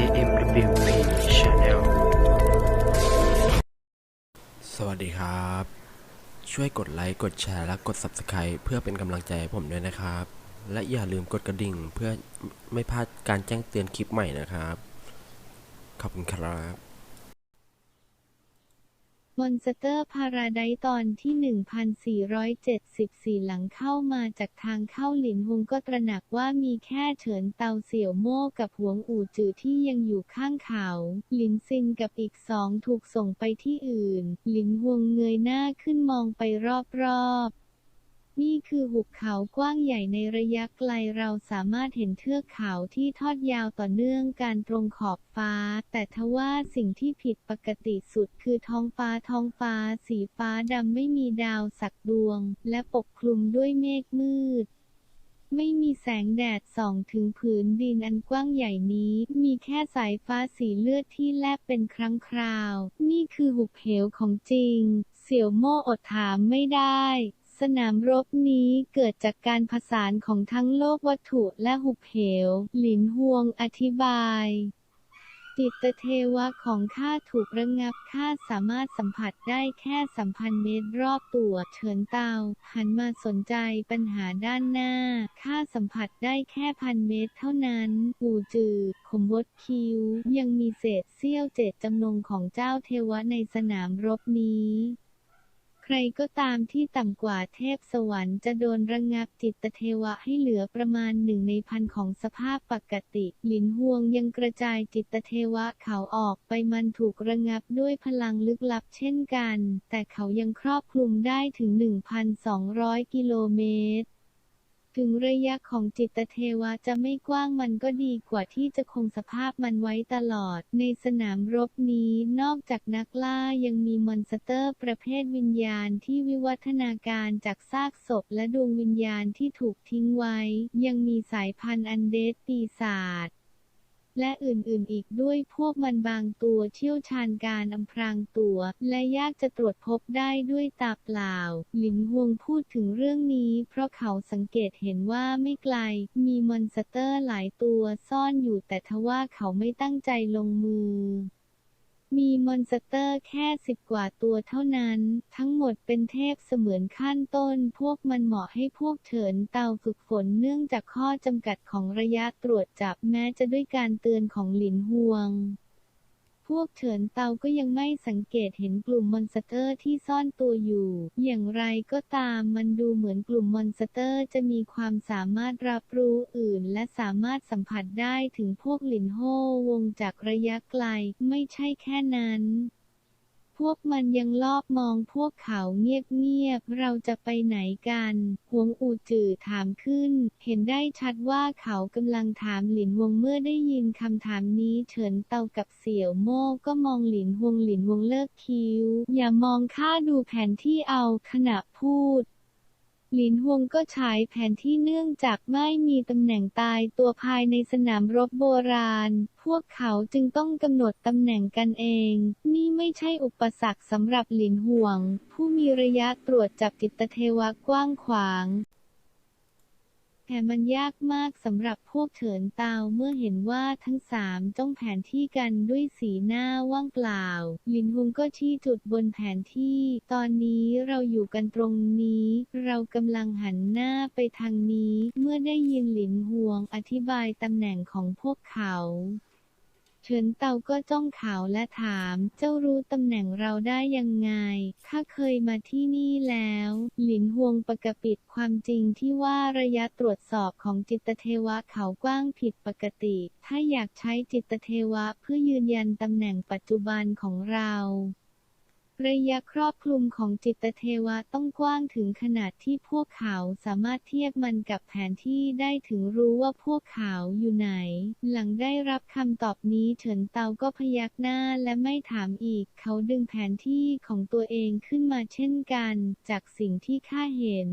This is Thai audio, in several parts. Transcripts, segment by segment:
AMWP Channel สวัสดีครับ ช่วยกดไลค์ กดแชร์ และกด Subscribe เพื่อเป็นกำลังใจให้ผมด้วยนะครับ และอย่าลืมกดกระดิ่งเพื่อไม่พลาดการแจ้งเตือนคลิปใหม่นะครับ ขอบคุณครับ มอนสเตอร์พาราไดตอนที่ 1474 หลังเข้ามาจากทางเข้าหลินฮงก็ตระหนักว่ามีแค่เฉินเตาเสี่ยวโม่กับหวงอู่จือที่ยังอยู่ข้างเขา หลินซินกับอีกสองถูกส่งไปที่อื่น หลินฮวงเงยหน้าขึ้นมองไปรอบๆ นี่คือหุบเขากว้างใหญ่ในระยะไกลเราสามารถเห็นเทือกเขาที่ทอดยาวต่อเนื่องการตรงขอบฟ้า แต่ทว่าสิ่งที่ผิดปกติสุดคือท้องฟ้าท้องฟ้า สีฟ้าดำไม่มีดาวสักดวง และปกคลุมด้วยเมฆมืดไม่มีแสงแดดส่องถึงผืนดินอันกว้างใหญ่นี้ มีแค่สายฟ้าสีเลือดที่แลบเป็นครั้งคราว นี่คือหุบเหวของจริง เสี่ยวโม่อดถามไม่ได้ สนามรบนี้เกิดจากการผสานของทั้งโลกวัตถุและหุบเหว หลินฮวงอธิบาย จิตเทวะของข้าถูกระงับข้าสามารถสัมผัสได้แค่สัมพันธ์เมตรรอบตัวเฉินเตาหันมาสนใจปัญหาด้านหน้าข้าสัมผัสได้แค่พันเมตรเท่านั้นอูจือขมวดคิ้ว ยังมีเศษเสี้ยวเจตจำนงของเจ้าเทวะในสนามรบนี้ รก็ตามที่ต่ำกว่าเทพสวรรค์จะโดนระงับจิตเทวะให้เหลือประมาณหนึ่งในพันของสภาพปกติ หลินฮวงยังกระจายจิตเทวะเขาออกไปมันถูกระงับด้วยพลังลึกลับเช่นกัน แต่เขายังครอบคลุมได้ถึง 1,200 กิโลเมตร ถึงระยะของจิตเทวะจะไม่กว้างมันก็ดีกว่าที่จะคงสภาพมันไว้ตลอด ในสนามรบนี้นอกจากนักล่ายังมีมอนสเตอร์ประเภทวิญญาณที่วิวัฒนาการจากซากศพและดวงวิญญาณที่ถูกทิ้งไว้ ยังมีสายพันธุ์อันเดสปีศาจ และอื่นๆ อีกด้วยพวกมันบางตัวเชี่ยวชาญการอำพรางตัว และยากจะตรวจพบได้ด้วยตาเปล่า หลินฮวงพูดถึงเรื่องนี้เพราะเขาสังเกตเห็นว่าไม่ไกล มีมอนสเตอร์หลายตัวซ่อนอยู่แต่ทว่าเขาไม่ตั้งใจลงมือ มีมอนสเตอร์แค่สิบกว่าตัวเท่านั้น ทั้งหมดเป็นเทพเสมือนขั้นต้น พวกมันเหมาะให้พวกเถินเตาฝึกฝนเนื่องจากข้อจำกัดของระยะตรวจจับแม้จะด้วยการเตือนของหลินฮวง พวกเฉินเตาก็ยังไม่สังเกตเห็นกลุ่มมอนสเตอร์ที่ซ่อนตัวอยู่ อย่างไรก็ตามมันดูเหมือนกลุ่มมอนสเตอร์จะมีความสามารถรับรู้อื่น และสามารถสัมผัสได้ถึงพวกหลินโฮวงจากระยะไกล ไม่ใช่แค่นั้น วกมันยังลอบมองพวกเขาเงียบๆ เราจะไปไหนกัน หวงอูจือถามขึ้น เห็นได้ชัดว่าเขากำลังถามหลินวงเมื่อได้ยินคำถามนี้เฉินเตากับเสี่ยวโม่ก็มองหลินวงหลินวงเลิกคิ้ว อย่ามองข้าดูแผนที่เอาขณะพูด หลินฮวงก็ฉายแผนที่เนื่องจากไม่มีตำแหน่งตายตัวภายในสนามรบโบราณ พวกเขาจึงต้องกำหนดตำแหน่งกันเอง นี่ไม่ใช่อุปสรรคสำหรับหลินห่วง ผู้มีระยะตรวจจับจิตเทวะกว้างขวาง แต่มันยากมากสำหรับพวกเถินเตาเมื่อเห็นว่าทั้งสามจ้องแผนที่กันด้วยสีหน้าว่างเปล่าหลินฮุงก็ชี้จุดบนแผนที่ ตอนนี้เราอยู่กันตรงนี้ เรากำลังหันหน้าไปทางนี้ เมื่อได้ยินหลินฮวงอธิบายตำแหน่งของพวกเขา เฉินเตาก็จ้องเขาและถาม เจ้ารู้ตำแหน่งเราได้ยังไง ข้าเคยมาที่นี่แล้ว หลินฮวงปกปิดความจริงที่ว่าระยะตรวจสอบของจิตเทวะเขากว้างผิดปกติ ถ้าอยากใช้จิตเทวะเพื่อยืนยันตำแหน่งปัจจุบันของเรา ระยะครอบคลุมของจิตเทวะต้องกว้างถึงขนาดที่พวกเขาสามารถเทียบมันกับแผนที่ได้ถึงรู้ว่าพวกเขาอยู่ไหน หลังได้รับคำตอบนี้เฉินเตาก็พยักหน้าและไม่ถามอีก เขาดึงแผนที่ของตัวเองขึ้นมาเช่นกัน จากสิ่งที่ข้าเห็น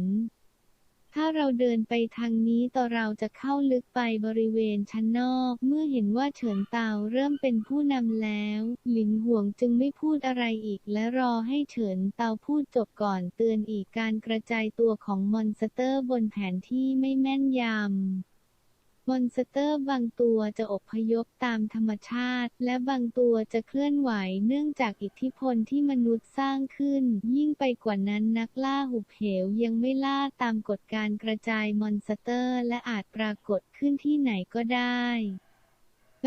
ถ้าเราเดินไปทางนี้ต่อเราจะเข้าลึกไปบริเวณชั้นนอก เมื่อเห็นว่าเฉินเตาเริ่มเป็นผู้นำแล้ว หลินห่วงจึงไม่พูดอะไรอีก และรอให้เฉินเตาพูดจบก่อนเตือนอีกการกระจายตัวของมอนสเตอร์บนแผนที่ไม่แม่นยำ มอนสเตอร์บางตัวจะอพยพตามธรรมชาติ และบางตัวจะเคลื่อนไหวเนื่องจากอิทธิพลที่มนุษย์สร้างขึ้น ยิ่งไปกว่านั้นนักล่าหุบเหวยังไม่ล่าตามกฎการกระจายมอนสเตอร์ และอาจปรากฏขึ้นที่ไหนก็ได้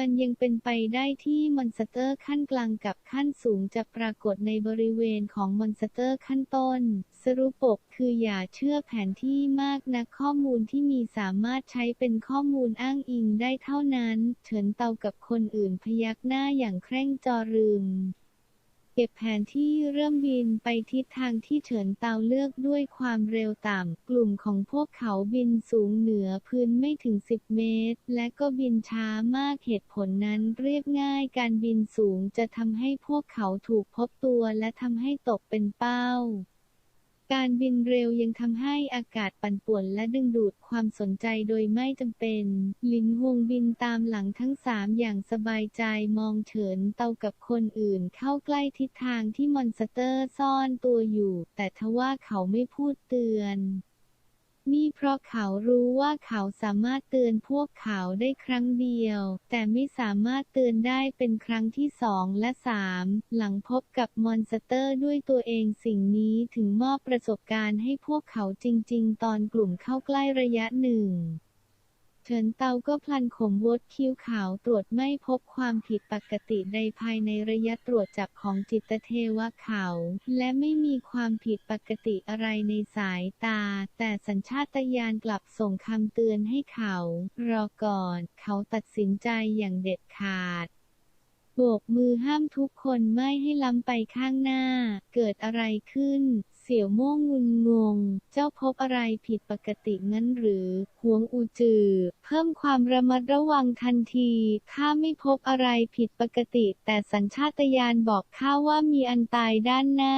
มันยังเป็นไปได้ที่มอนสเตอร์ขั้นกลางกับขั้นสูงจะปรากฏในบริเวณของมอนสเตอร์ขั้นต้น สรุปกคืออย่าเชื่อแผนที่มากนะข้อมูลที่มีสามารถใช้เป็นข้อมูลอ้างอิงได้เท่านั้น เฉินเตากับคนอื่นพยักหน้าอย่างเคร่งจอรึม ก็บแผนที่เริ่มบินไปทิศทางที่เฉินเตาเลือกด้วยความเร็วต่ำ กลุ่มของพวกเขาบินสูงเหนือพื้นไม่ถึง 10 เมตร และก็บินช้ามากเหตุผลนั้นเรียบง่ายการบินสูงจะทำให้พวกเขาถูกพบตัวและทำให้ตกเป็นเป้า การบินเร็วยังทำให้อากาศปั่นป่วนและดึงดูดความสนใจโดยไม่จำเป็น หลินฮวงบินตามหลังทั้งสามอย่างสบายใจมองเฉินเตากับคนอื่นเข้าใกล้ทิศทางที่มอนสเตอร์ซ่อนตัวอยู่ แต่ทว่าเขาไม่พูดเตือน นี่เพราะเขารู้ว่าเขาสามารถเตือนพวกเขาได้ครั้งเดียว แต่ไม่สามารถเตือนได้เป็นครั้งที่สองและสามหลังพบกับมอนสเตอร์ด้วยตัวเองสิ่งนี้ถึงมอบประสบการณ์ให้พวกเขาจริง ๆ ตอนกลุ่มเข้าใกล้ระยะหนึ่ง เฉินเตาก็พลันขมวดคิ้วขาวตรวจไม่พบความผิดปกติใดภายในระยะตรวจจับของจิตเทวะเขา และไม่มีความผิดปกติอะไรในสายตา แต่สัญชาตญาณกลับส่งคำเตือนให้เขา รอก่อน เขาตัดสินใจอย่างเด็ดขาดโบกมือห้ามทุกคนไม่ให้ล้ำไปข้างหน้า เกิดอะไรขึ้น สี่ยวโม่งงุนงง เจ้าพบอะไรผิดปกติงั้นหรือหวงอูจือ เพิ่มความระมัดระวังทันทีข้าไม่พบอะไรผิดปกติ แต่สัญชาตญาณบอกข้าว่ามีอันตายด้านหน้า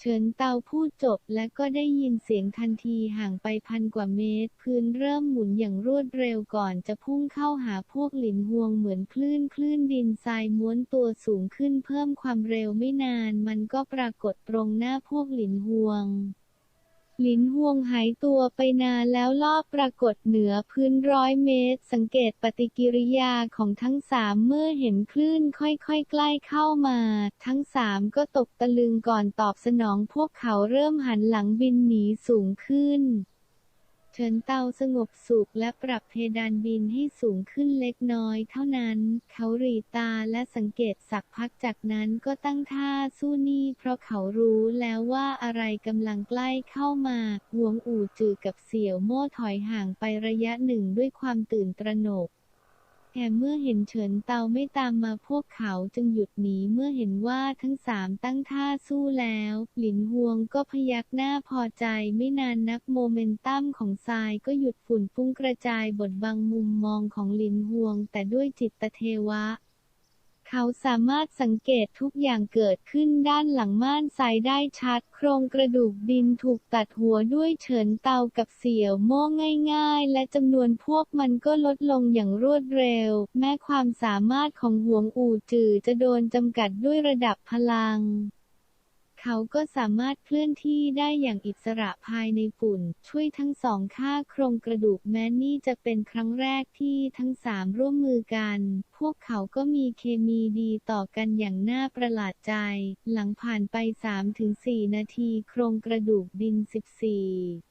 เฉินเตาพูดจบและก็ได้ยินเสียงทันทีห่างไปพันกว่าเมตร พื้นเริ่มหมุนอย่างรวดเร็วก่อนจะพุ่งเข้าหาพวกหลินหวงเหมือนคลื่นคลื่นดินทรายม้วนตัวสูงขึ้นเพิ่มความเร็วไม่นาน มันก็ปรากฏตรงหน้าพวกหลินหวง หลินห่วงหายตัวไปนานแล้วลอบปรากฏเหนือพื้นร้อยเมตร สังเกตปฏิกิริยาของทั้งสามเมื่อเห็นคลื่นค่อยๆ ใกล้เข้ามา ทั้งสามก็ตกตะลึงก่อนตอบสนองพวกเขาเริ่มหันหลังบินหนีสูงขึ้น เฉินเตาสงบสุขและปรับเพดานบินให้สูงขึ้นเล็กน้อยเท่านั้น เขาหรีตาและสังเกตสักพักจากนั้นก็ตั้งท่าสู้นี่เพราะเขารู้แล้วว่าอะไรกำลังใกล้เข้ามา หวงอู่จือกับเสี่ยวโม่ถอยห่างไประยะหนึ่งด้วยความตื่นตระหนก แต่เมื่อเห็นเฉินเตาไม่ตามมาพวกเขาจึงหยุดหนีเมื่อเห็นว่าทั้งสามตั้งท่าสู้แล้ว หลินฮวงก็พยักหน้าพอใจไม่นานนักโมเมนตัมของทรายก็หยุดฝุ่นฟุ้งกระจายบทบังมุมมองของหลินฮวง แต่ด้วยจิตเทวะ เขาสามารถสังเกตทุกอย่างเกิดขึ้นด้านหลังม่านสายได้ชัด โครงกระดูกดินถูกตัดหัวด้วยเฉินเตากับเสี่ยวโม่ง่าย ๆ และจำนวนพวกมันก็ลดลงอย่างรวดเร็ว แม้ความสามารถของหวงอู่จือจะโดนจำกัดด้วยระดับพลัง เขาก็สามารถเคลื่อนที่ได้อย่างอิสระภายในฝุ่น ช่วยทั้งสองค่าโครงกระดูกแม้นี่จะเป็นครั้งแรกที่ทั้งสามร่วมมือกัน พวกเขาก็มีเคมีดีต่อกันอย่างน่าประหลาดใจ หลังผ่านไป 3-4 นาทีโครงกระดูกดิน 14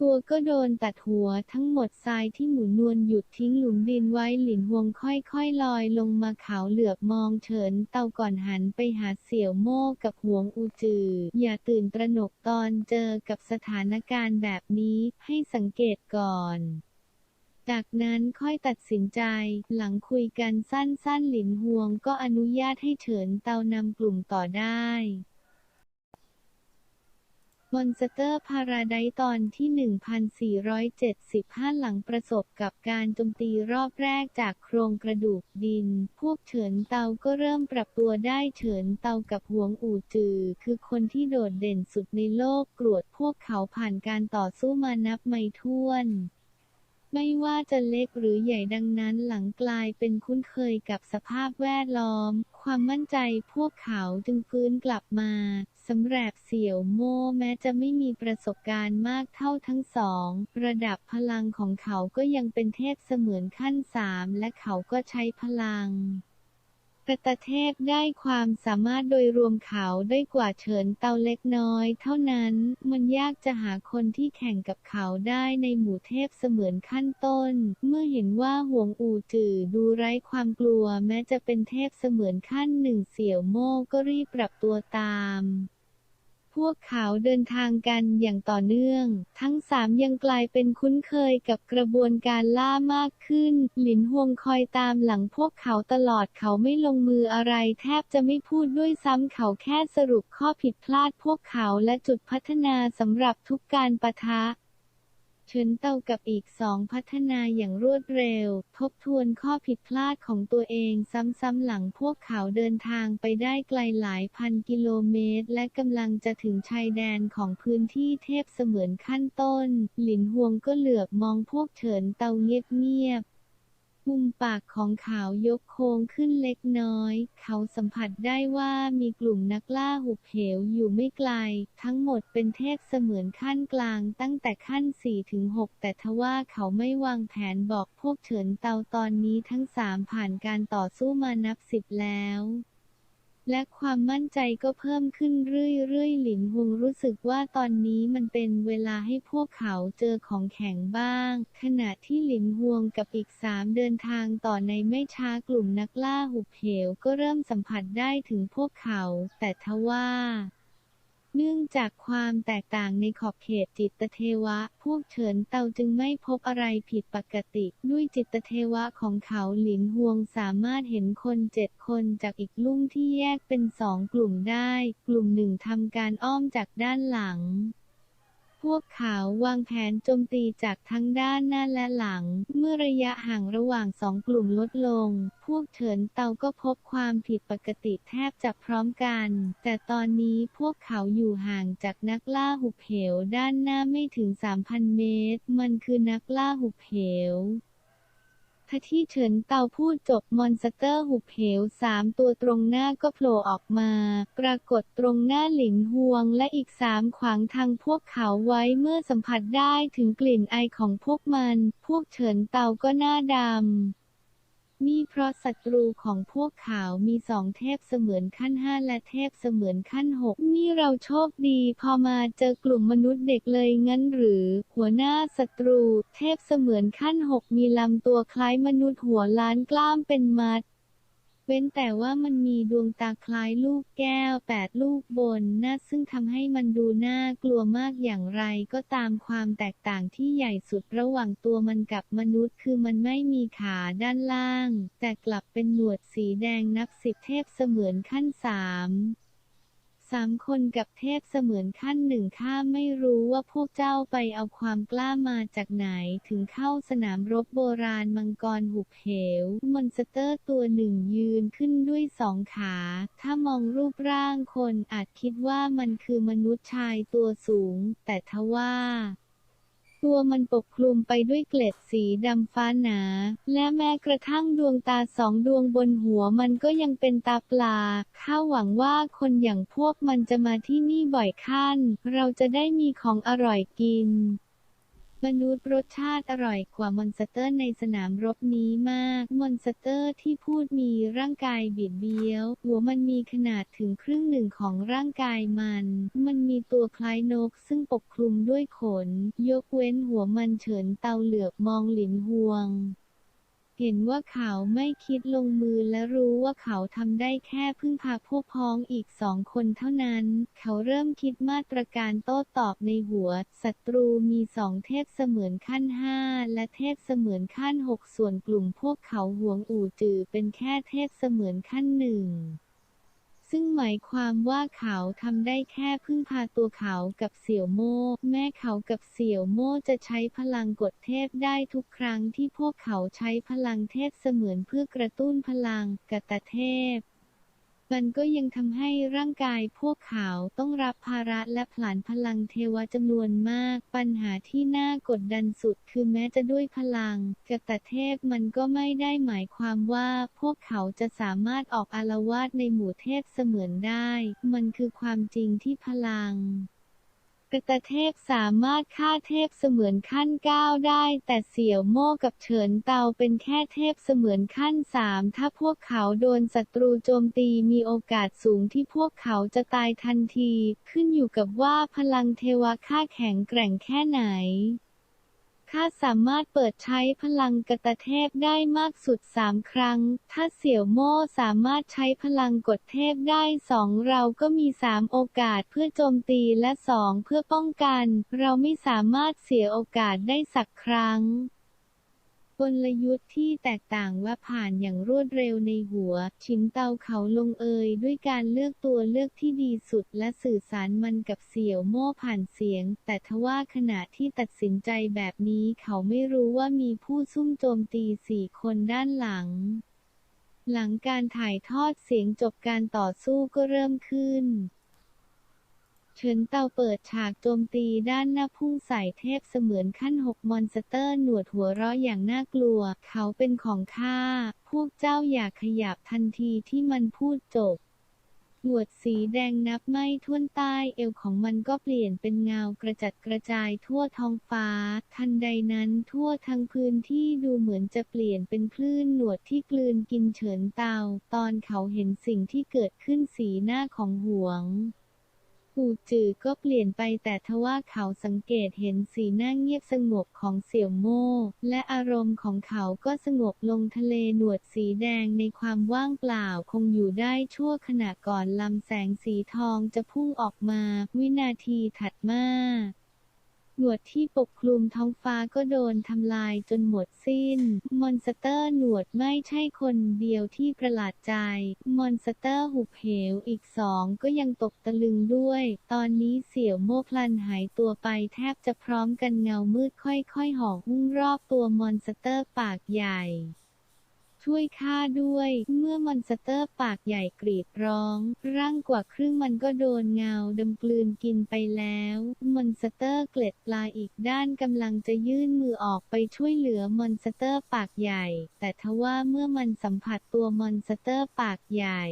ตัวก็โดนตัดหัวทั้งหมดทรายที่หมุนนวลหยุดทิ้งหลุมดินไว้หลินหวงค่อยๆลอยลงมาเขาเหลือบมองเฉินเตาก่อนหันไปหาเสี่ยวโม่กับหวงอูจือ อย่าตื่นตระหนกตอนเจอกับสถานการณ์แบบนี้ให้สังเกตก่อนจากนั้นค่อยตัดสินใจ หลังคุยกันสั้นๆหลินหวงก็อนุญาตให้เฉินเตานำกลุ่มต่อได้ อนสเตอร์พาราไดตอนที่ 1475 หลังประสบกับการโจมตีรอบแรกจากโครงกระดูกดิน พวกเฉินเตาก็เริ่มปรับตัวได้เฉินเตากับหวงอู่จือ คือคนที่โดดเด่นสุดในโลกกรวดพวกเขาผ่านการต่อสู้มานับไม่ถ้วนไม่ว่าจะเล็กหรือใหญ่ดังนั้นหลังกลายเป็นคุ้นเคยกับสภาพแวดล้อม ความมั่นใจพวกเขาจึงฟื้นกลับมา สำหรับเสี่ยวโม่แม้จะไม่มีประสบการณ์มากเท่าทั้งสอง ระดับพลังของเขาก็ยังเป็นเทพเสมือนขั้นสามและเขาก็ใช้พลังกตเทพได้ความสามารถโดยรวมเขาได้กว่าเฉินเตาเล็กน้อย เท่านั้น มันยากจะหาคนที่แข่งกับเขาได้ในหมู่เทพเสมือนขั้นต้น เมื่อเห็นว่าหวงอู่จื่อดูไร้ความกลัวแม้จะเป็นเทพเสมือนขั้นหนึ่งเสี่ยวโม่ก็รีบปรับตัวตาม พวกเขาเดินทางกันอย่างต่อเนื่อง ทั้งสามยังกลายเป็นคุ้นเคยกับกระบวนการล่ามากขึ้น หลินฮวงคอยตามหลังพวกเขาตลอดเขาไม่ลงมืออะไรแทบจะไม่พูดด้วยซ้ำเขาแค่สรุปข้อผิดพลาดพวกเขาและจุดพัฒนาสำหรับทุกการปะทะ เฉินเตากับอีกสองพัฒนาอย่างรวดเร็ว ทบทวนข้อผิดพลาดของตัวเองซ้ำๆหลังพวกเขาเดินทางไปได้ไกลหลายพันกิโลเมตร และกำลังจะถึงชายแดนของพื้นที่เทพเสมือนขั้นต้น หลินฮวงก็เหลือบมองพวกเฉินเตาเงียบๆ มุมปากของเขายกโค้งขึ้นเล็กน้อย เขาสัมผัสได้ว่ามีกลุ่มนักล่าหุบเหวอยู่ไม่ไกล ทั้งหมดเป็นเทพเสมือนขั้นกลางตั้งแต่ขั้น 4-6 แต่ทว่าเขาไม่วางแผนบอกพวกเฉินเตาตอนนี้ทั้งสามผ่านการต่อสู้มานับสิบแล้ว และความมั่นใจก็เพิ่มขึ้นเรื่อยๆ หลินฮวงรู้สึกว่าตอนนี้มันเป็นเวลาให้พวกเขาเจอของแข็งบ้าง ขณะที่หลินฮวงกับอีกสามเดินทางต่อในไม่ช้ากลุ่มนักล่าหุบเหวก็เริ่มสัมผัสได้ถึงพวกเขา แต่ทว่า เนื่องจากความแตกต่างในขอบเขตจิตเทวะ พวกเฉินเตาจึงไม่พบอะไรผิดปกติ ด้วยจิตเทวะของเขาหลินฮวงสามารถเห็นคนเจ็ดคนจากอีกลุ่มที่แยกเป็นสองกลุ่มได้ กลุ่มหนึ่งทำการอ้อมจากด้านหลัง วกเขาวางแผนโจมตีจากทั้งด้านหน้าและหลัง เมื่อระยะห่างระหว่างสองกลุ่มลดลง พวกเฉินเตาก็พบความผิดปกติแทบจะพร้อมกัน แต่ตอนนี้พวกเขาอยู่ห่างจากนักล่าหุบเหวด้านหน้าไม่ถึง 3,000 เมตร มันคือนักล่าหุบเหว ทที่เฉินเตาพูดจบมอนสเตอร์หุบเหวสามตัวตรงหน้าก็โผล่ออกมา ปรากฏตรงหน้าหลินฮวงและอีกสามขวางทางพวกเขาไว้เมื่อสัมผัสได้ถึงกลิ่นไอของพวกมัน พวกเฉินเตาก็หน้าดำ นี่เพราะศัตรูของพวกเขามีสองเทพเสมือนขั้นห้าและเทพเสมือนขั้นหกนี่เราโชคดีพอมาเจอกลุ่มมนุษย์เด็กเลยงั้นหรือ หัวหน้าศัตรู เทพเสมือนขั้นหกมีลำตัวคล้ายมนุษย์หัวล้านกล้ามเป็นมัด เว้นแต่ว่ามันมีดวงตาคล้ายลูกแก้วแปดลูกบนหน้าซึ่งทำให้มันดูน่ากลัวมากอย่างไรก็ตามความแตกต่างที่ใหญ่สุดระหว่างตัวมันกับมนุษย์ คือมันไม่มีขาด้านล่าง แต่กลับเป็นหนวดสีแดงนับสิบเทพเสมือนขั้นสาม สามคนกับเทพเสมือนขั้นหนึ่งข้าไม่รู้ว่าพวกเจ้าไปเอาความกล้ามาจากไหนถึงเข้าสนามรบโบราณมังกรหุบเหว มอนสเตอร์ตัวหนึ่งยืนขึ้นด้วยสองขา ถ้ามองรูปร่างคนอาจคิดว่ามันคือมนุษย์ชายตัวสูง แต่ทว่า ตัวมันปกคลุมไปด้วยเกล็ดสีดำฟ้าหนา และแม้กระทั่งดวงตาสองดวงบนหัวมันก็ยังเป็นตาปลา ข้าหวังว่าคนอย่างพวกมันจะมาที่นี่บ่อยขั้น เราจะได้มีของอร่อยกิน มนุษย์รสชาติอร่อยกว่ามอนสเตอร์ในสนามรบนี้มาก มอนสเตอร์ที่พูดมีร่างกายบิดเบี้ยว หัวมันมีขนาดถึงครึ่งหนึ่งของร่างกายมัน มันมีตัวคล้ายนกซึ่งปกคลุมด้วยขน ยกเว้นหัวมันเฉินเตาเหลือบมองหลินฮวง เห็นว่าเขาไม่คิดลงมือและรู้ว่าเขาทำได้แค่พึ่งพาพวกพ้องอีกสองคนเท่านั้น เขาเริ่มคิดมาตรการโต้ตอบในหัว ศัตรูมีสองเทพเสมือนขั้นห้าและเทพเสมือนขั้นหกส่วนกลุ่มพวกเขาหวงอู่จือเป็นแค่เทพเสมือนขั้นหนึ่ง ซึ่งหมายความว่าเขาทำได้แค่พึ่งพาตัวเขากับเสี่ยวโม่แม่เขากับเสี่ยวโม่จะใช้พลังกดเทพได้ทุกครั้งที่พวกเขาใช้พลังเทพเสมือนเพื่อกระตุ้นพลังกตเทพ มันก็ยังทำให้ร่างกายพวกเขาต้องรับภาระและผลานพลังเทวะจำนวนมาก ปัญหาที่น่ากดดันสุดคือแม้จะด้วยพลังกตเทพมันก็ไม่ได้หมายความว่าพวกเขาจะสามารถออกอาละวาดในหมู่เทพเสมือนได้ มันคือความจริงที่พลัง ตเทพสามารถฆ่าเทพเสมือนขั้นเก้าได้ แต่เสี่ยวโม่กับเฉินเตาเป็นแค่เทพเสมือนขั้นสามถ้าพวกเขาโดนศัตรูโจมตีมีโอกาสสูงที่พวกเขาจะตายทันที ขึ้นอยู่กับว่าพลังเทวะฆ่าแข็งแกร่งแค่ไหน ข้าสามารถเปิดใช้พลังกตเทพได้มากสุดสามครั้ง ถ้าเสี่ยวโม่สามารถใช้พลังกดเทพได้สองเราก็มีสามโอกาสเพื่อโจมตีและสองเพื่อป้องกัน เราไม่สามารถเสียโอกาสได้สักครั้ง กลยุทธ์ที่แตกต่างว่าผ่านอย่างรวดเร็วในหัว ชินเตาเขาลงเอยด้วยการเลือกตัวเลือกที่ดีสุดและสื่อสารมันกับเสี่ยวโม่ผ่านเสียง แต่ทว่าขณะที่ตัดสินใจแบบนี้เขาไม่รู้ว่ามีผู้ซุ่มโจมตีสี่คนด้านหลัง หลังการถ่ายทอดเสียงจบการต่อสู้ก็เริ่มขึ้น เฉินเตาเปิดฉากโจมตีด้านหน้าพุ่งใส่เทพเสมือนขั้นหกมอนสเตอร์หนวดหัวเราะอย่างน่ากลัว เขาเป็นของข้า พวกเจ้าอย่าขยับทันทีที่มันพูดจบหนวดสีแดงนับไม่ถ้วนใต้เอวของมันก็เปลี่ยนเป็นเงากระจัดกระจายทั่วท้องฟ้า ทันใดนั้นทั่วทั้งพื้นที่ดูเหมือนจะเปลี่ยนเป็นคลื่นหนวดที่กลืนกินเฉินเตา ตอนเขาเห็นสิ่งที่เกิดขึ้นสีหน้าของหวง กูจือก็เปลี่ยนไปแต่ทว่าเขาสังเกตเห็นสีหน้าเงียบสงบของเสี่ยวโม่และอารมณ์ของเขาก็สงบลงทะเลหนวดสีแดงในความว่างเปล่าคงอยู่ได้ชั่วขณะก่อนลำแสงสีทองจะพุ่งออกมา วินาทีถัดมา หนวดที่ปกคลุมท้องฟ้าก็โดนทำลายจนหมดสิ้น มอนสเตอร์หนวดไม่ใช่คนเดียวที่ประหลาดใจ มอนสเตอร์หุบเหวอีกสองก็ยังตกตะลึงด้วย ตอนนี้เสี่ยวโม่พลันหายตัวไปแทบจะพร้อมกันเงามืดค่อยๆห่อหุ้มรอบตัวมอนสเตอร์ปากใหญ่ ช่วยข้าด้วย เมื่อมอนสเตอร์ปากใหญ่กรีดร้อง ร่างกว่าครึ่งมันก็โดนเงาดำกลืนกินไปแล้ว มอนสเตอร์เกล็ดปลาอีกด้านกำลังจะยื่นมือออกไปช่วยเหลือมอนสเตอร์ปากใหญ่ แต่ทว่าเมื่อมันสัมผัสตัวมอนสเตอร์ปากใหญ่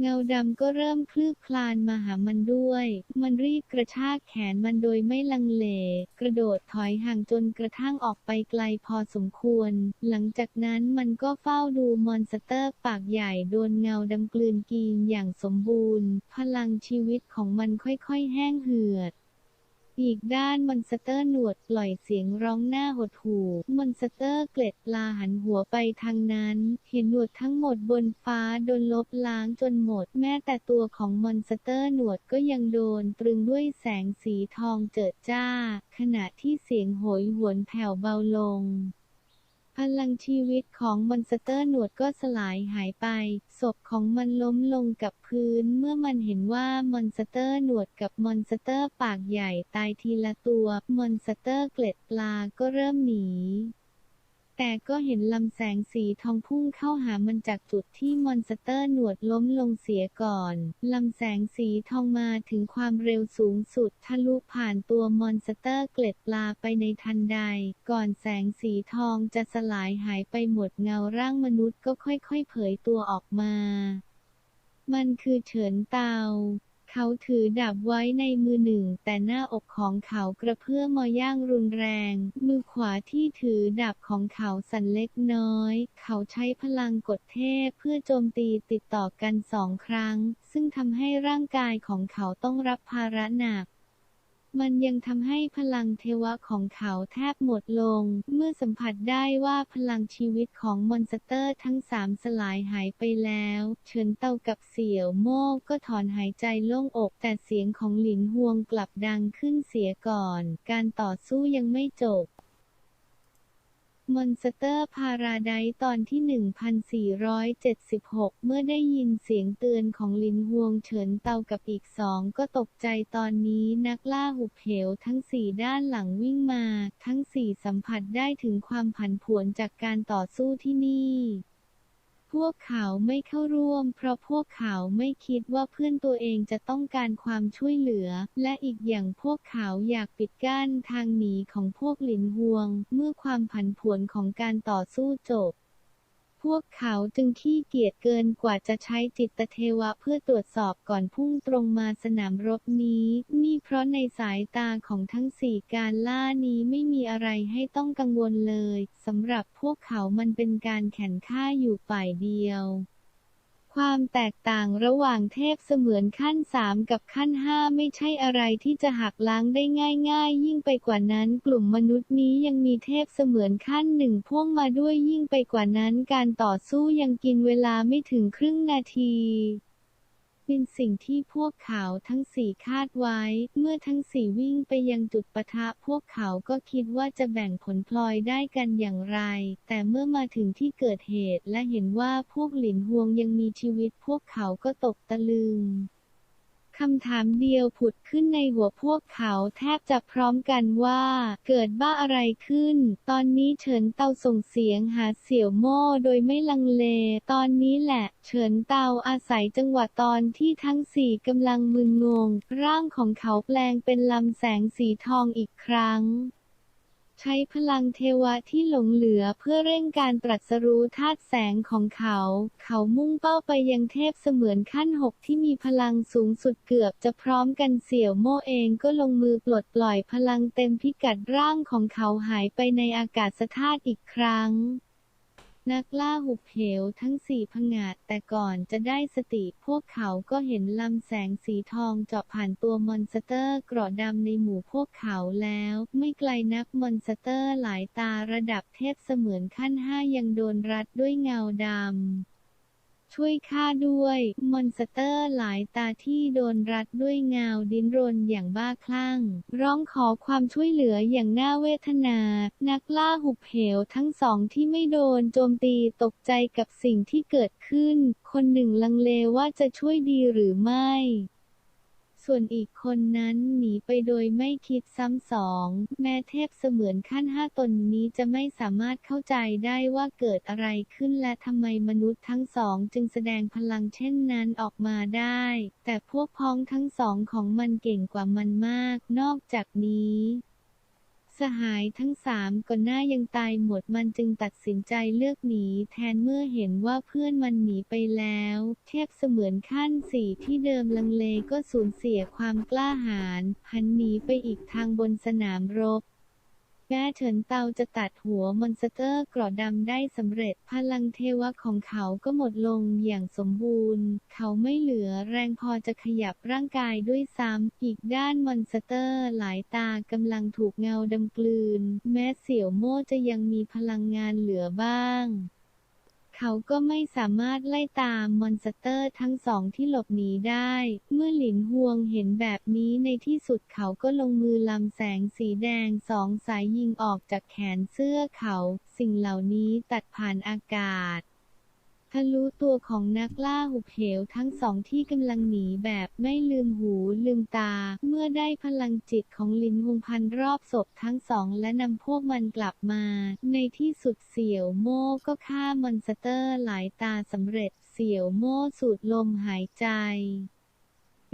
เงาดำก็เริ่มคลืบคลานมาหามันด้วย มันรีบกระชากแขนมันโดยไม่ลังเล กระโดดถอยห่างจนกระทั่งออกไปไกลพอสมควร หลังจากนั้นมันก็เฝ้าดูมอนสเตอร์ปากใหญ่โดนเงาดำกลืนกินอย่างสมบูรณ์ พลังชีวิตของมันค่อยๆแห้งเหือด อีกด้านมอนสเตอร์หนวดปล่อยเสียงร้องหน้าหดหู่มอนสเตอร์เกล็ดปลาหันหัวไปทางนั้น เห็นหนวดทั้งหมดบนฟ้าโดนลบล้างจนหมด แม้แต่ตัวของมอนสเตอร์หนวดก็ยังโดนตรึงด้วยแสงสีทองเจิดจ้า ขณะที่เสียงโหยหวนแผ่วเบาลง พลังชีวิตของมอนสเตอร์หนวดก็สลายหายไป ศพของมันล้มลงกับพื้น เมื่อมันเห็นว่ามอนสเตอร์หนวดกับมอนสเตอร์ปากใหญ่ตายทีละตัว มอนสเตอร์เกล็ดปลาก็เริ่มหนี แต่ก็เห็นลำแสงสีทองพุ่งเข้าหามันจากจุดที่มอนสเตอร์หนวดล้มลงเสียก่อน ลำแสงสีทองมาถึงความเร็วสูงสุดทะลุผ่านตัวมอนสเตอร์เกล็ดปลาไปในทันใด ก่อนแสงสีทองจะสลายหายไปหมดเงาร่างมนุษย์ก็ค่อยๆ เผยตัวออกมา มันคือเฉินเตา เขาถือดาบไว้ในมือหนึ่ง แต่หน้าอกของเขากระเพื่อมอย่างรุนแรง มือขวาที่ถือดาบของเขาสั่นเล็กน้อย เขาใช้พลังกดเทพเพื่อโจมตีติดต่อกันสองครั้ง ซึ่งทำให้ร่างกายของเขาต้องรับภาระหนัก มันยังทำให้พลังเทวะของเขาแทบหมดลง เมื่อสัมผัสได้ว่าพลังชีวิตของมอนสเตอร์ทั้งสามสลายหายไปแล้ว เฉินเตากับเสี่ยวโม่ก็ถอนหายใจโล่งอก แต่เสียงของหลินฮวงกลับดังขึ้นเสียก่อน การต่อสู้ยังไม่จบ มอนสเตอร์พาราไดซ์ตอนที่ 1476 เมื่อได้ยินเสียงเตือนของลินฮวงเฉินเตากับอีกสองก็ตกใจตอนนี้นักล่าหุบเหวทั้งสี่ด้านหลังวิ่งมา ทั้งสี่สัมผัสได้ถึงความผันผวนจากการต่อสู้ที่นี่ พวกเขาไม่เข้าร่วม เพราะพวกเขาไม่คิดว่าเพื่อนตัวเองจะต้องการความช่วยเหลือ และอีกอย่างพวกเขาอยากปิดกั้นทางหนีของพวกหลินฮวง เมื่อความผันผวนของการต่อสู้จบ พวกเขาจึงขี้เกียจเกินกว่าจะใช้จิตเทวะเพื่อตรวจสอบก่อนพุ่งตรงมาสนามรบนี้ นี่เพราะในสายตาของทั้งสี่การล่านี้ไม่มีอะไรให้ต้องกังวลเลยสำหรับพวกเขามันเป็นการแข่งข้าอยู่ฝ่ายเดียว ความแตกต่างระหว่างเทพเสมือนขั้นสามกับขั้นห้าไม่ใช่อะไรที่จะหักล้างได้ง่าย ๆ ยิ่งไปกว่านั้นกลุ่มมนุษย์นี้ยังมีเทพเสมือนขั้นหนึ่งพ่วงมาด้วยยิ่งไปกว่านั้นการต่อสู้ยังกินเวลาไม่ถึงครึ่งนาที เป็นสิ่งที่พวกเขาทั้งสี่คาดไว้ เมื่อทั้งสี่วิ่งไปยังจุดปะทะพวกเขาก็คิดว่าจะแบ่งผลพลอยได้กันอย่างไร แต่เมื่อมาถึงที่เกิดเหตุและเห็นว่าพวกหลินฮวงยังมีชีวิตพวกเขาก็ตกตะลึง คำถามเดียวผุดขึ้นในหัวพวกเขาแทบจะพร้อมกันว่า เกิดบ้าอะไรขึ้น ตอนนี้เฉินเตาส่งเสียงหาเสี่ยวโม่โดยไม่ลังเล ตอนนี้แหละ เฉินเตาอาศัยจังหวะตอนที่ทั้งสี่กำลังมึนงง ร่างของเขาแปลงเป็นลำแสงสีทองอีกครั้ง ใช้พลังเทวะที่หลงเหลือเพื่อเร่งการตรัสรู้ธาตุแสงของเขา เขามุ่งเป้าไปยังเทพเสมือนขั้นหกที่มีพลังสูงสุดเกือบจะพร้อมกันเสี่ยวโม่เองก็ลงมือปลดปล่อยพลังเต็มพิกัดร่างของเขาหายไปในอากาศธาตุอีกครั้ง นักล่าหุบเหวทั้งสี่ผงาดแต่ก่อนจะได้สติพวกเขาก็เห็นลำแสงสีทองเจาะผ่านตัวมอนสเตอร์เกราะดำในหมู่พวกเขาแล้ว ไม่ไกลนักมอนสเตอร์หลายตาระดับเทพเสมือนขั้นห้ายังโดนรัดด้วยเงาดำ ช่วยข้าด้วย มอนสเตอร์หลายตาที่โดนรัดด้วยเงาดิ้นรนอย่างบ้าคลั่ง ร้องขอความช่วยเหลืออย่างน่าเวทนา นักล่าหุบเหวทั้งสองที่ไม่โดนโจมตีตกใจกับสิ่งที่เกิดขึ้น คนหนึ่งลังเลว่าจะช่วยดีหรือไม่ ส่วนอีกคนนั้นหนีไปโดยไม่คิดซ้ำสอง แม้เทพเสมือนขั้นห้าตนนี้จะไม่สามารถเข้าใจได้ว่าเกิดอะไรขึ้นและทำไมมนุษย์ทั้งสองจึงแสดงพลังเช่นนั้นออกมาได้ แต่พวกพ้องทั้งสองของมันเก่งกว่ามันมาก นอกจากนี้ สหายทั้งสามก่อนหน้ายังตายหมดมันจึงตัดสินใจเลือกหนีแทนเมื่อเห็นว่าเพื่อนมันหนีไปแล้ว เทียบเสมือนขั้นสี่ที่เดิมลังเลก็สูญเสียความกล้าหาญหันหนีไปอีกทางบนสนามรบ แม้เฉินเตาจะตัดหัวมอนสเตอร์เกราะดำได้สำเร็จพลังเทวะของเขาก็หมดลงอย่างสมบูรณ์ เขาไม่เหลือแรงพอจะขยับร่างกายด้วยซ้ำอีกด้านมอนสเตอร์หลายตากำลังถูกเงาดำกลืน แม้เสี่ยวโม่จะยังมีพลังงานเหลือบ้าง เขาก็ไม่สามารถไล่ตามมอนสเตอร์ทั้งสองที่หลบหนีได้ เมื่อหลินฮวงเห็นแบบนี้ในที่สุดเขาก็ลงมือลำแสงสีแดงสองสายยิงออกจากแขนเสื้อเขา สิ่งเหล่านี้ตัดผ่านอากาศ ทะลุตัวของนักล่าหุบเหวทั้งสองที่กำลังหนีแบบไม่ลืมหูลืมตา เมื่อได้พลังจิตของลินฮงพันรอบศพทั้งสองและนำพวกมันกลับมา ในที่สุดเสี่ยวโม่ก็ฆ่ามอนสเตอร์หลายตาสำเร็จเสี่ยวโม่สูดลมหายใจ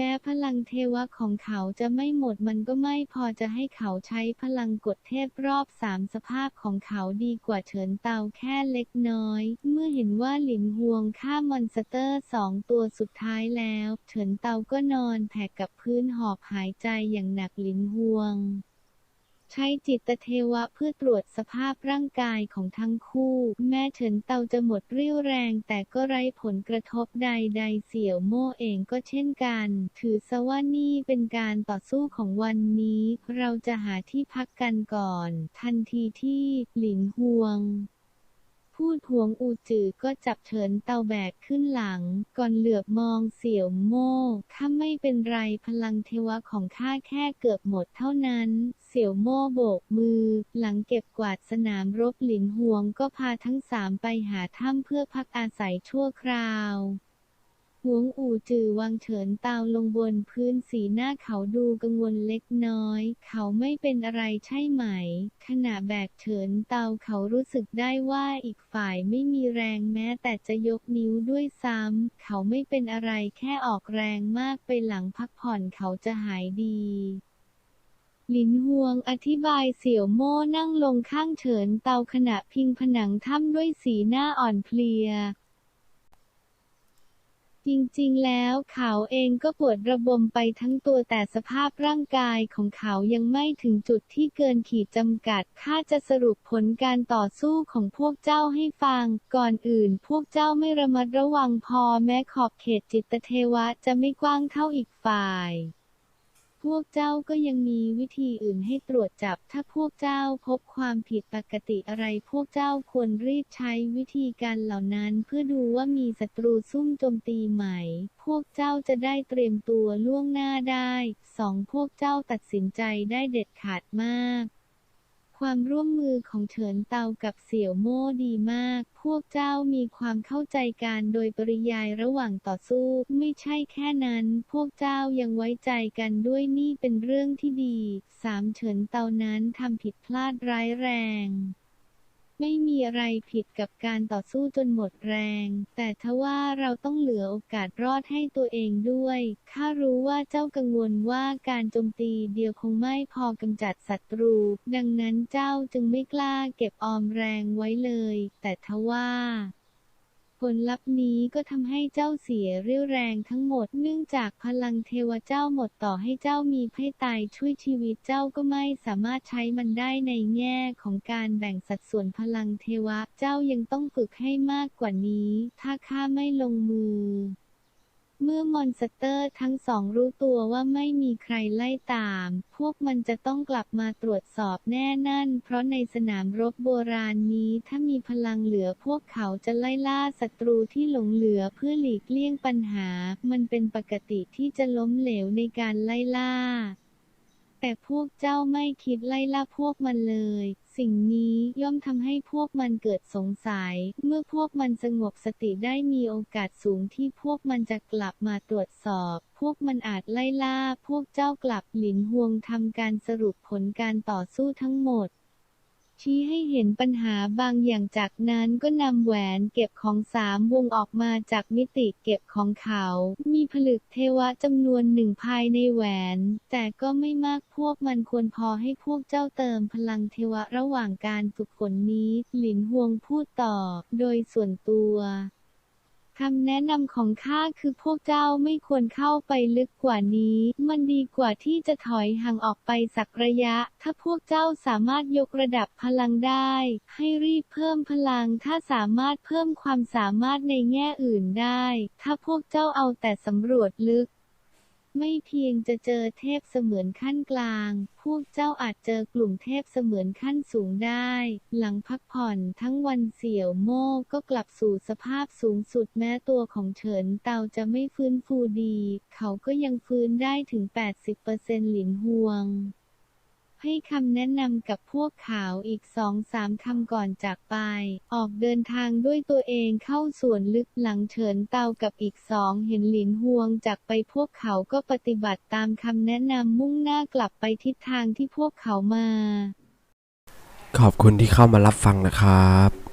แม้พลังเทวะของเขาจะไม่หมดมันก็ไม่พอจะให้เขาใช้พลังกดเทพรอบสามสภาพของเขาดีกว่าเฉินเตาแค่เล็กน้อย เมื่อเห็นว่าหลินฮวงฆ่ามอนสเตอร์สองตัวสุดท้ายแล้ว เฉินเตาก็นอนแผ่กับพื้นหอบหายใจอย่างหนักหลินฮวง ใช้จิตเทวะเพื่อตรวจสภาพร่างกายของทั้งคู่ แม้เฉินเตาจะหมดเรี่ยวแรงแต่ก็ไร้ผลกระทบใดๆเสี่ยวโม่เองก็เช่นกัน ถือซะว่านี่เป็นการต่อสู้ของวันนี้ เราจะหาที่พักกันก่อน ทันทีที่หลินฮวงพูดหวงอูจือก็จับเฉินเตาแบกขึ้นหลัง ก่อนเหลือบมองเสี่ยวโม่ข้าไม่เป็นไรพลังเทวะของข้าแค่เกือบหมดเท่านั้น เสี่ยวโม่โบกมือ หลังเก็บกวาดสนามรบหลินหวงก็พาทั้งสามไปหาถ้ำเพื่อพักอาศัยชั่วคราวหวงอู่จือวางเฉินเตาลงบนพื้นสีหน้าเขาดูกังวลเล็กน้อย เขาไม่เป็นอะไรใช่ไหม ขณะแบกเฉินเตาเขารู้สึกได้ว่าอีกฝ่ายไม่มีแรงแม้แต่จะยกนิ้วด้วยซ้ำ เขาไม่เป็นอะไรแค่ออกแรงมากไปหลังพักผ่อนเขาจะหายดี หลินฮวงอธิบายเสี่ยวโม่นั่งลงข้างเฉินเตาขณะพิงผนังถ้ำด้วยสีหน้าอ่อนเพลีย จริงๆ แล้วเขาเองก็ปวดระบมไปทั้งตัวแต่สภาพร่างกายของเขายังไม่ถึงจุดที่เกินขีดจำกัด ข้าจะสรุปผลการต่อสู้ของพวกเจ้าให้ฟัง ก่อนอื่นพวกเจ้าไม่ระมัดระวังพอแม้ขอบเขตจิตเทวะจะไม่กว้างเท่าอีกฝ่าย พวกเจ้าก็ยังมีวิธีอื่นให้ตรวจจับ ถ้าพวกเจ้าพบความผิดปกติอะไร พวกเจ้าควรรีบใช้วิธีการเหล่านั้น เพื่อดูว่ามีศัตรูซุ่มโจมตีไหม พวกเจ้าจะได้เตรียมตัวล่วงหน้าได้สองพวกเจ้าตัดสินใจได้เด็ดขาดมาก ความร่วมมือของเฉินเตากับเสี่ยวโม่ดีมาก พวกเจ้ามีความเข้าใจการโดยปริยายระหว่างต่อสู้ ไม่ใช่แค่นั้น พวกเจ้ายังไว้ใจกันด้วยนี่เป็นเรื่องที่ดี สามเฉินเตานั้นทำผิดพลาดร้ายแรง ไม่มีอะไรผิดกับการต่อสู้จนหมดแรง แต่ทว่าเราต้องเหลือโอกาสรอดให้ตัวเองด้วย ข้ารู้ว่าเจ้ากังวลว่าการโจมตีเดียวคงไม่พอกำจัดศัตรู ดังนั้นเจ้าจึงไม่กล้าเก็บออมแรงไว้เลย แต่ทว่า ผลลัพธ์นี้ก็ทำให้เจ้าเสียเรี่ยวแรงทั้งหมด เนื่องจากพลังเทวเจ้าหมดต่อให้เจ้ามีไพ่ตายช่วยชีวิตเจ้าก็ไม่สามารถใช้มันได้ในแง่ของการแบ่งสัดส่วนพลังเทวะ เจ้ายังต้องฝึกให้มากกว่านี้ ถ้าข้าไม่ลงมือ เมื่อมอนสเตอร์ทั้งสองรู้ตัวว่าไม่มีใครไล่ตาม พวกมันจะต้องกลับมาตรวจสอบแน่นั่น เพราะในสนามรบโบราณนี้ถ้ามีพลังเหลือพวกเขาจะไล่ล่าศัตรูที่หลงเหลือเพื่อหลีกเลี่ยงปัญหา มันเป็นปกติที่จะล้มเหลวในการไล่ล่าแต่พวกเจ้าไม่คิดไล่ล่าพวกมันเลย สิ่งนี้ย่อมทำให้พวกมันเกิดสงสัย เมื่อพวกมันสงบสติได้มีโอกาสสูงที่พวกมันจะกลับมาตรวจสอบ พวกมันอาจไล่ล่า พวกเจ้ากลับหลินห่วงทำการสรุปผลการต่อสู้ทั้งหมด ชี้ให้เห็นปัญหาบางอย่างจากนั้นก็นำแหวนเก็บของสามวงออกมาจากมิติเก็บของเขา มีผลึกเทวะจำนวนหนึ่งภายในแหวน แต่ก็ไม่มากพวกมันควรพอให้พวกเจ้าเติมพลังเทวะระหว่างการฝึกฝนนี้ หลินฮวงพูดต่อ โดยส่วนตัว คำแนะนำของข้าคือพวกเจ้าไม่ควรเข้าไปลึกกว่านี้ มันดีกว่าที่จะถอยห่างออกไปสักระยะ ถ้าพวกเจ้าสามารถยกระดับพลังได้ ให้รีบเพิ่มพลัง ถ้าสามารถเพิ่มความสามารถในแง่อื่นได้ ถ้าพวกเจ้าเอาแต่สำรวจลึก ไม่เพียงจะเจอเทพเสมือนขั้นกลาง พวกเจ้าอาจเจอกลุ่มเทพเสมือนขั้นสูงได้ หลังพักผ่อนทั้งวันเสี่ยวโม่ก็กลับสู่สภาพสูงสุดแม้ตัวของเฉินเตาจะไม่ฟื้นฟูดี เขาก็ยังฟื้นได้ถึง 80%หลินห่วง ให้คำแนะนำกับพวกเขาอีกสองสามคำก่อนจากไป ออกเดินทางด้วยตัวเองเข้าสวนลึกหลังเฉินเตากับอีกสองเห็นหลินฮวงจากไปพวกเขาก็ปฏิบัติตามคำแนะนำมุ่งหน้ากลับไปทิศทางที่พวกเขามา ขอบคุณที่เข้ามารับฟังนะครับ